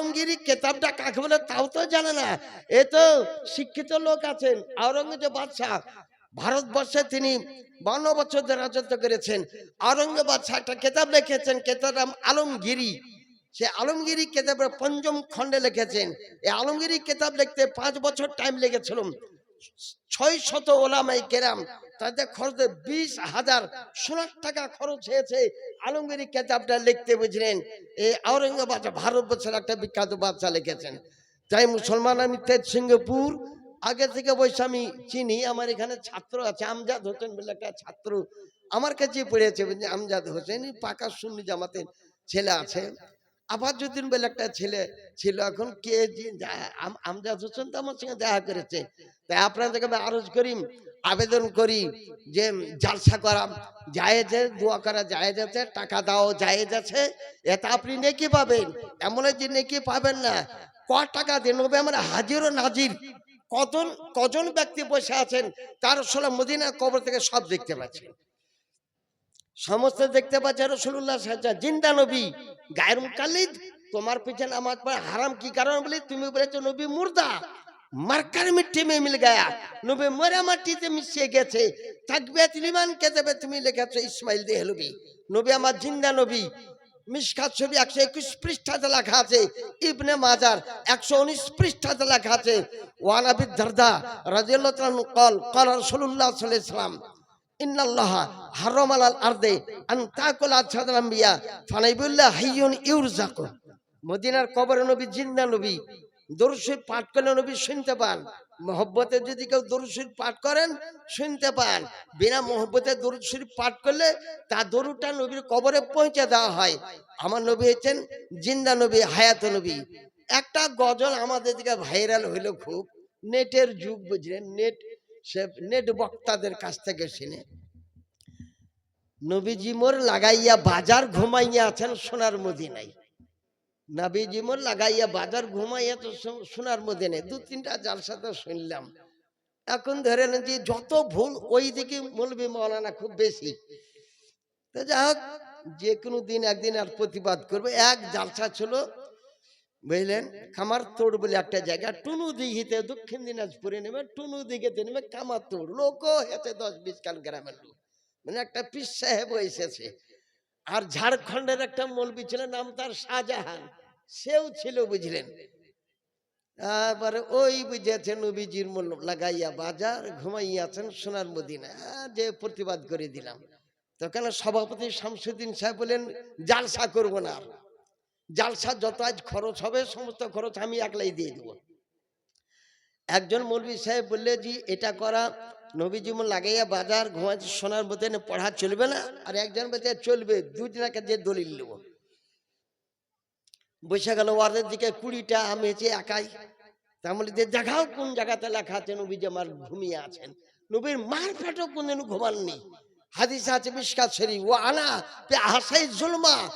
আলমগিরি কেতাবটা কাকে বলে তাও তো জানে না। এ তো শিক্ষিত লোক আছেন আওরঙ্গজেব বাদশাহ। ভারতবর্ষে তিনি বান্ন বছর ধরে রাজত্ব করেছেন। আওরঙ্গজেব বাদশাহ একটা কেতাব লিখেছেন কেতাব নাম আলমগিরি। সে আলমগিরি কেতাবের পঞ্চম খণ্ডে লিখেছেন। এই আলমগিরি কেতাব লিখতে পাঁচ বছর টাইম লেগেছিল। ছয় শত ওলামাই কেরাম তাদের খরচ বিশ হাজার সোনার টাকা খরচ হয়েছে। আলমগিরি কেতাবটা লিখতে বুঝলেন, এই আওরঙ্গাবাদ ভারতবর্ষের একটা বিখ্যাত বাদশা লিখেছেন। তাই মুসলমান আমি তেজ সিংহপুর, আগে থেকে বসে আমি চিনি, আমার এখানে ছাত্র আছে, আমজাদ হোসেন বলে একটা ছাত্র আমার কাছে পড়েছে আমজাদ হোসেন পাকা সুন্নি জামাতের ছেলে আছে। আবাজুদ্দিন বলে একটা ছেলে ছিল, এখন কে আম- আমজাদ হোসেন তো আমার সঙ্গে দেখা করেছে। তাই আপনাদেরকে আমি আরজ করি আবেদন করি যে জালসা করা জায়েজ, দোয়া করা জায়েজ আছে, টাকা দাও, জায়েজ আছে। এটা আপনি নেকি পাবেন? এমন যে নেকি পাবেন না। ক টাকা দিন? হবে আমার হাজির ও নাজির। কজন কজন ব্যক্তি বসে আছেন? তার আসলে মদিনা কবর থেকে সব দেখতে পাচ্ছেন। সমস্ত দেখতে পাচ্ছে রসুল্লাহ জিন্দা নবী, গায়ের মুকাল্লিদ, তোমার পিছনে আমার হারাম কি কারণ বলি তুমি বলেছ নবী মুর্দা। মার্কার মিট্টি মে মিল গায়া। নবী মরে মাটিতে মিশিয়ে গেছে, থাকবে তিলিমান কে দেবে তুমি লিখেছো ইসমাইল দেহলবি নবী। আমার জিন্দা নবী। মিসকাত ছবি একশো একুশ পৃষ্ঠাতে লেখা আছে, ইবনে মাজার একশো উনিশ পৃষ্ঠাতে লেখা আছে। ওয়ান আবি দারদা রাজিয়াল্লাহু তাআলা কল কল আলাইহি সাল্লাম, ইন্নাল্লাহ হারাম আলাল আরদে আন তাকুল আছাদাল আম্বিয়া, ফানাইবুল্লাহ হাইয়ুন ইউরজাকু মদিনার কবরে নবী জিন্দা নবী। দরুদ পাঠ করলে নবী শুনতে পান। মহব্বতে যদি কেউ দরুদ শরীফ পাঠ করেন, শুনতে পান। বিনা মহব্বতে দরুদ শরীফ পাঠ করলে তা দরুটা নবীর কবরে পৌঁছে দেওয়া হয়। আমার নবী হচ্ছেন জিন্দা নবী, হায়াত নবী। একটা গজল আমাদের দিকে ভাইরাল হইল খুব। নেটের যুগ, বুঝলেন? নেট, সে নেট বক্তাদের কাছ থেকে শুনে। নবীজি মোর লাগাইয়া বাজার ঘুমাইয়া আছেন সোনার মদিনায়। নবীজি মোর লাগাইয়া বাজার ঘুমাইয়া তো সো- সোনার মদিনায় দু তিনটা জালসা তো শুনলাম। এখন ধরে নেন যে যত ভুল ওই দিকে মৌলবী মৌলানা খুব বেশি। তো যাই হোক, যে কোনো দিন একদিন আর প্রতিবাদ করবে। এক জালসা ছিল, বুঝলেন? খামার তোড় বলে একটা জায়গা, টুনু দিঘিতে, দক্ষিণ দিনাজপুরে নেবে টুনু দিঘিতে নেবে খামার তোড়। লোক হেতে দশ বিশ কান গ্রামের লোক। মানে একটা পিস সাহেব এসেছে। আর ঝাড়খণ্ডের একটা মলবি ছিল নাম তার শাহজাহান। সেও ছিল বুঝলেন? তারপরে ওই বুঝেছে নবীজির মূল্য লাগাইয়া বাজার ঘুমাইয়াছেন সোনার মদিনা আহ, যে প্রতিবাদ করে দিলাম। তখন সভাপতি শামসুদ্দিন সাহেব বলেন জালসা করব না আর। জালসা যত আজ খরচ হবে সমস্ত খরচ আমি একলাই দিয়ে দেবো। একজন মৌলবী সাহেব বললে যে এটা করা। নবী জীবন লাগাইয়া বাজার ঘুমাচ্ছে সোনার মধ্যে পড়া চলবে না। আর একজন বলছে চলবে দুজনাকে যে দলিল নেব বসে গেল, ওয়ার্ডের দিকে কুড়িটা আমি হচ্ছে একাই। তার বলে যে দেখাও কোন জায়গাতে লেখা আছে, নবী যে আমার ঘুমিয়ে আছেন। নবীর মার পেটও কোনদিন ঘুমাননি। হাদিস আছে মিসকাত শরীফ ও আনা হাসাই জুলমা।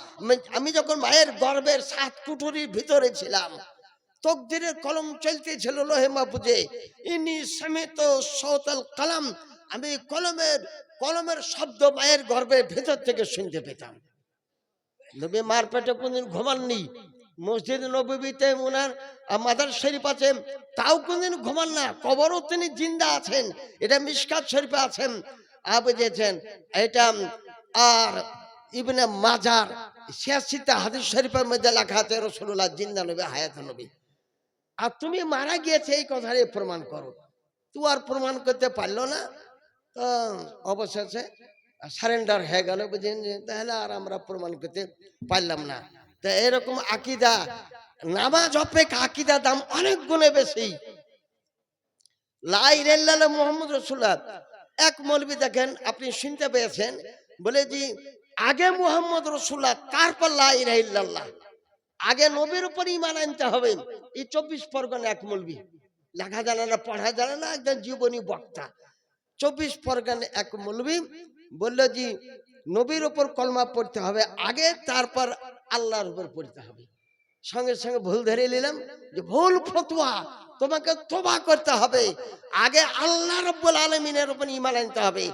আমি- যখন মায়ের গর্ভের সাত কুঠুরির ভিতরে ছিলাম, তকদিরের কলম চলতেছিল লোহে মাহফুজে। ইনি সমেত সৌতাল কালাম, আমি কলমের কলমের শব্দ মায়ের গর্ভের ভেতর থেকে শুনতে পেতাম। নবী মার পেটে কোনদিন ঘুমাননি। মসজিদ নবীতে ওনার মাদার শরীফ আছে, তাও কোনদিন ঘুমান না, কবরও তিনি জিন্দা আছেন, এটা মিসকাত শরীফে আছেন আ বুঝেছেন এটা, আর ইবনে মাজার ছিয়াশিতে হাদিস শরীফের মধ্যে লেখা আছে রসুল্লাহ জিন্দা নবী, হায়াত নবী। আর তুমি মারা গিয়েছে, এই কথাটাই প্রমাণ করো। তু আর প্রমাণ করতে পারল না, তো অবশেষে সারেন্ডার হয়ে গেল তাহলে আর আমরা প্রমাণ করতে পারলাম না। তা এরকম আকিদা। নামাজ অপেক্ষা আকিদা দাম অনেক গুণে বেশি। লাই রেল্লাল মোহাম্মদ রসুল্লাহ এক মৌলবি দেখেন, আপনি শুনতে পেয়েছেন, বলে যে আগে মোহাম্মদ রসুল্লাহ কার পর লাই রাহিল্লাহ আগে নবীর উপর ইমান আনতে হবে। এই চব্বিশ পরগনা এক মৌলবি। লেখা জানে না, পড়া জানে না, একজন জীবনী বক্তা। চব্বিশ পরগনা এক মৌলবি বলল যে, নবীর উপর কলমা পড়তে হবে আগে, তারপর আল্লাহর উপর পড়তে হবে। সঙ্গে সঙ্গে ভুল ধরে নিলাম যে ভুল ফতুয়া তোমাকে তোবা করতে হবে। আগে আল্লাহ রব্বুল আলমিনের উপর ইমান আনতে হবে।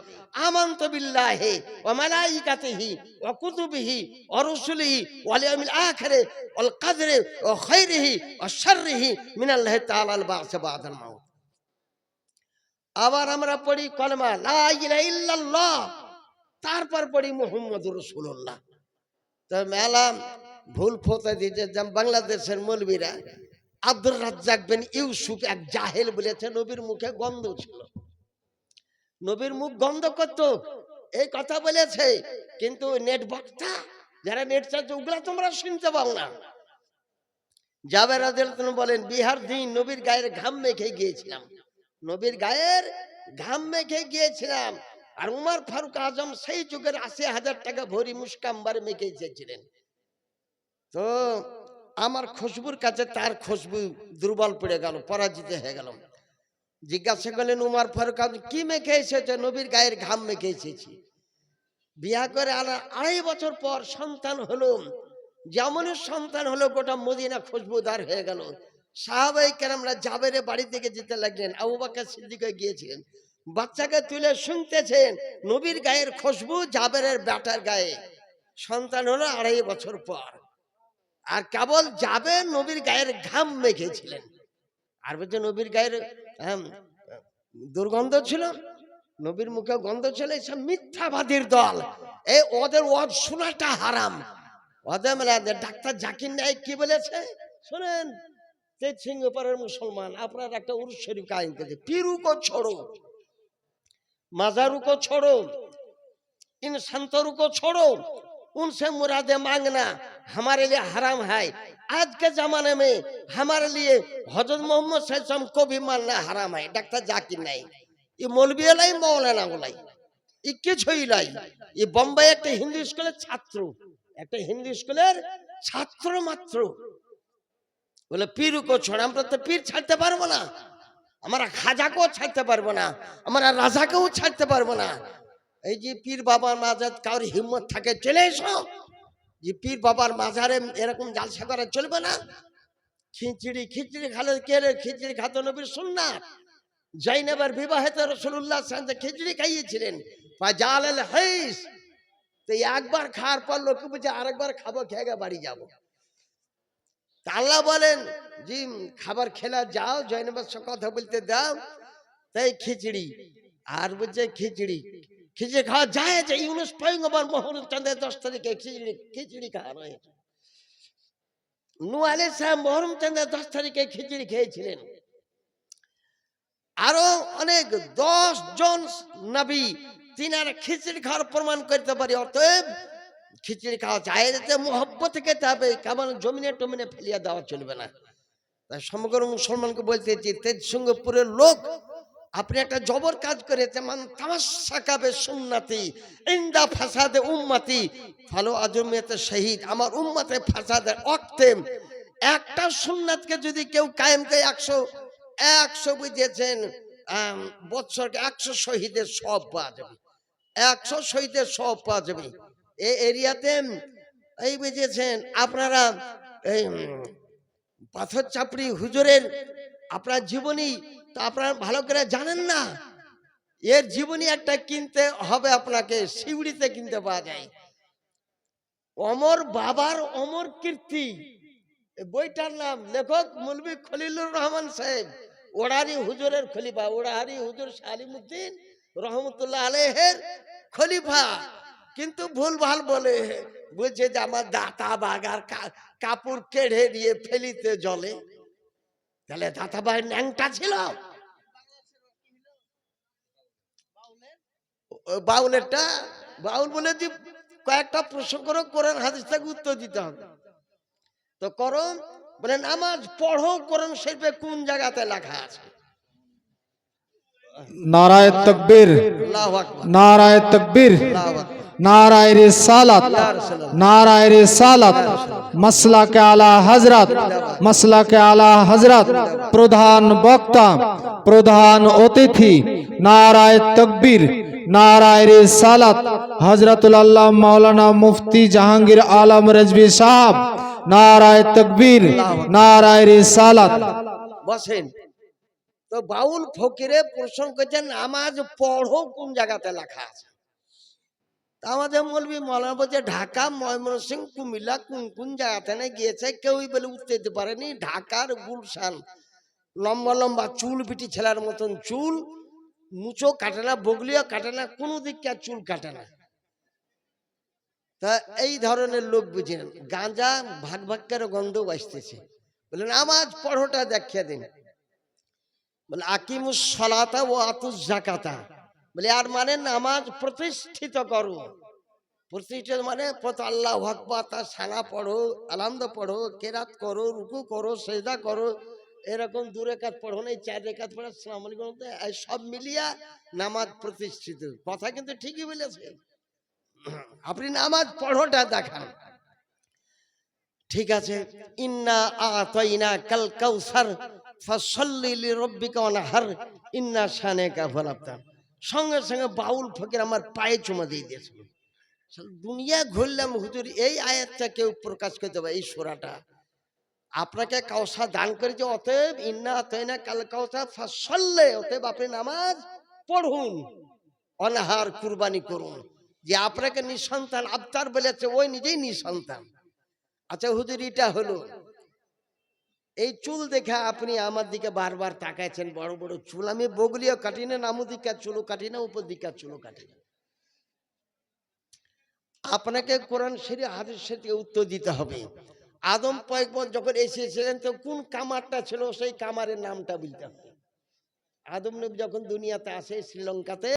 আমান্ত বিল্লাহে ওয়া মালাইকাতিহি ওয়া কুতুবিহি ওয়া রুসুলিহি ওয়াল ইয়াউমিল আখিরে ওয়াল কদরে ওয়া খাইরিহি ওয়া শাররিহি মিনাল্লাহি তাআলা আল বা'স বা'দাল মাউত। আবার আমরা পড়ি কলমা লা ইলাহা ইল্লাল্লাহ, তারপর পড়ি মুহাম্মদুর রাসূলুল্লাহ। তো মেলা ভুল ফোতা দিয়েছে যেমন বাংলাদেশের মৌলবীরা। আব্দুর রাজ্জাক বিন ইউসুফ এক জাহেল বলেছে, নবীর মুখে গন্ধ ছিল। নবীর মুখ গন্ধ করত, এই কথা বলেছে, কিন্তু নেট বক্তা যারা নেট চাচ্ছে ওগুলা তোমরা শুনতে পাও না। জাবের বলেন, বিহার দিন নবীর গায়ের ঘাম মেখে গিয়েছিলাম। নবীর গায়ের ঘাম মেখে গিয়েছিলাম। আর উমর ফারুক আজম সেই যুগের আশি হাজার টাকা ভরি মুস্কাম্বার মেখে এসেছিলেন। তো আমার খুশবুর কাছে তার খুশবু দুর্বল পড়ে গেল, পরাজিত হয়ে গেল। জিজ্ঞাসা করলেন, উমার ফারুক আজম, কি মেখে এসেছে? নবীর গায়ের ঘাম মেখে এসেছি। বিয়া করে আনা- আড়াই বছর পর সন্তান হলো। যেমনই সন্তান হলো, গোটা মদিনা খুশবুদার হয়ে গেল। সাহাবাই কেরামরা জাবেরে বাড়ি থেকে যেতে লাগলেন, আবু বাক্কা সিদ্দিকে গিয়েছিলেন। বাচ্চাকে তুলে শুনতেছেন নবীর গায়ের খুশবু জাবেরের ব্যাটার গায়ে। সন্তান হলো আড়াই বছর পর। আর কেবল যাবে নবীর গায়ের ঘাম মেখেছিলেন। আর বলছে নবীর গায়ের আম, দুর্গন্ধ ছিল নবীর মুখে গন্ধ ছিল এইসব মিথ্যাবাদীর দল। এই ওদের ওয়াদ শোনাটা হারাম। ওদের মেলা ডাক্তার জাকির নায়ক কি বলেছে? শোনেন তেজ সিংহপাড়ের মুসলমান আপনার একটা উরুস শরীফ করেছে পিরুকো छोड़ो मजारू को छोड़ो इन संतरों को छोड़ो उनसे मुरादे मांगना हमारे लिए हराम है आज के जमाने में हमारे लिए हजरत मोहम्मद सल्लम को भी मानना हराम है डॉक्टर जाकिर नहीं ये मौलवी লাই মৌলানা গুলাই ই কিছুই লাই এই বোম্বাই একটা হিন্দু স্কুলের ছাত্র একটা হিন্দু স্কুলের ছাত্র মাত্র বলে পীরুকো ছড়া আমরা তো পীর ছাড়তে পারবো না আমরা খাজাকেও ছাড়তে পারব না, আমরা রাজাকেও ছাড়তে পারব না। এই যে পীর বাবার মাজার কারোর হিম্মত থাকে, চলে এসো। যে পীর বাবার মাজারে এরকম জালসা করা চলবে না। খিচড়ি খিচড়ি খালে কেলে খিচড়ি খাতো নবীর সুন্নাত। জৈনবের বিবাহিত রসুল্লাহ সাথে খিচড়ি খাইয়েছিলেন বা জাল হাইস। তো একবার খাওয়ার পর লোকে বুঝে আরেকবার খাব, খেয়ে বাড়ি যাব। তা আল্লাহ বলেন জি খাবার খেলা যাও সঙ্গে কথা বলতে দাও, তাই খিচড়ি। আর বলছে, খিচড়ি খিচড়ি খাওয়া যায় যে ইউনুস পয়গম্বর মোহরম চাঁদের দশ তারিখে খিচড়ি খিচড়ি খাওয়া হয়েছে নু সাহেব মোহরম চাঁদের দশ তারিখে খিচড়ি খেয়েছিলেন। আরও অনেক দশ জন নবী, তিনারা খিচড়ি খাওয়ার প্রমাণ করতে পারি, অতএব খিচড়ি খাওয়া যায় যাতে মোহব্বত খেতে হবে কেমন জমিনে টমিনে ফেলিয়া দেওয়া চলবে না। তাই সমগ্র মুসলমানকে বলতে চাই তেজ সিংহপুরের লোক, আপনি একটা জবর কাজ করেছে মান তামাশা কাবে সুন্নাতি, ইন্দা ফাসাদে উম্মাতি, ফালো আজমিয়াতে শহীদ, আমার উম্মাতে ফাসাদের অক্তে একটা সুন্নাতকে যদি কেউ কায়েম করে একশো একশো বুঝেছেন বৎসরকে একশো শহীদের সব পাওয়া যাবে, একশো শহীদের সব পাওয়া যাবে। এই এরিয়াতে এই বুঝেছেন আপনারা এই পাথর চাপড়ি হুজুরের আপনার জীবনী, তো আপনারা ভালো করে জানেন না। এর জীবনী একটা কিনতে হবে আপনাকে শিউড়িতে কিনতে পাওয়া যায়। অমর বাবার অমর কীর্তি। বইটার নাম লেখক মুলবি খলিলুর রহমান সাহেব। ওড়ারি হুজুরের খলিফা, ওড়ারি হুজুর সালিমুদ্দিন রহমতুল্লাহ আলেহের খলিফা। কিন্তু ভুল ভালো বলে বুঝছে যে আমার দাঁতা বাগার কাপড় কেড়ে দিয়ে ফেলিতে জলে? তাহলে দাঁতা ভাই ন্যাংটা ছিল। বাউলেরটা বাউল বলে যে কয়েকটা প্রশ্ন করো কোরআন হাদিস থেকে উত্তর দিতে হবে। তো করম বলে নামাজ পড়ো কোরআন শরীফে কোন জায়গাতে লেখা আছে? নারায় তকবীর। নারায় তকবীর। নারায় সালাত নারায় সালাত মসলাক আলা হজরত মসলাক আলা হজরত প্রধান বক্তা, প্রধান অতিথি, নারায় তকবীর, নারায় সালাত হজরতুল্লাহ মৌলানা মুফতি জাহাঙ্গীর আলম রজবি সাহাব, নারায় তকবীর, নারায় সালাত বসেন। তো বাউল ফকিরে প্রসঙ্গ যে নামাজ পড়ো কোন জায়গাতে লেখা আছে? আমাদের মৌলবি মৌলানা বলছে ঢাকা, ময়মনসিংহ, কুমিল্লা কোন কোন জায়গাতে না গিয়েছে। কেউই বলে উঠতে দিতে পারেনি। ঢাকার গুলশান, লম্বা লম্বা চুল, পিটি ছেলের মতন চুল, মুচো কাটে না, বগলিও কাটে না, কোনো দিককে আর চুল কাটে না। তা এই ধরনের লোক বুঝেন গাঁজা ভাগ ভাগ করে গন্ধ আসতেছে। বললেন নামাজ পড়োটা দেখিয়ে দিন। বলে, আকিমুস সলাতা ও আতুস জাকাতা বলে, আর মানে নামাজ প্রতিষ্ঠিত করো। প্রতিষ্ঠিত মানে আল্লাহ আকবার, তার সানা পড়ো আলামদ পড়ো, কেরাত করো, রুকু করো, সেজদা করো, এরকম দু রেখাত পড়ো না এই চার রেখাত পড়ো সালাম সব মিলিয়া নামাজ প্রতিষ্ঠিত। কথা কিন্তু ঠিকই বলেছে আপনি নামাজ পড়োটা দেখান। ঠিক আছে, ইন্না আতাইনা কাল কাউসার, ফাসাল্লি লিরাব্বিকা ওয়ানহার ইন্না শানাকা ফালাবতার সঙ্গে সঙ্গে বাউল ফকির আমার পায়ে চুমা দিয়ে দিয়েছিল। দুনিয়া ঘুরলাম হুজুর, এই আয়াতটা কেউ প্রকাশ করতে পারে, এই সোরাটা। আপনাকে কাউসা দান করেছে অতএব ইন্না তৈনা কাল কাউসা ফাসাল্লে, অতএব আপনি নামাজ পড়ুন, অনাহার কুরবানি করুন। যে আপনাকে নিঃসন্তান আবতার বলেছে, ওই নিজেই নিঃসন্তান। আচ্ছা হুজুর, এটা হলো। এই চুল দেখে আপনি আমার দিকে বারবার তাকাইছেন, বড় বড় চুল। আমি বগলিও কাটি না নামু দিকার চুলও কাটি না, উপর দিকার চুলও কাটি না। আপনাকে কোরআন শরীফ, হাদিস শরীফে উত্তর দিতে হবে। আদম পয়গম্বর যখন এসেছিলেন, তো কোন কামারটা ছিল? সেই কামারের নামটা বলতে হবে। আদম নবী যখন দুনিয়াতে আসে, শ্রীলঙ্কাতে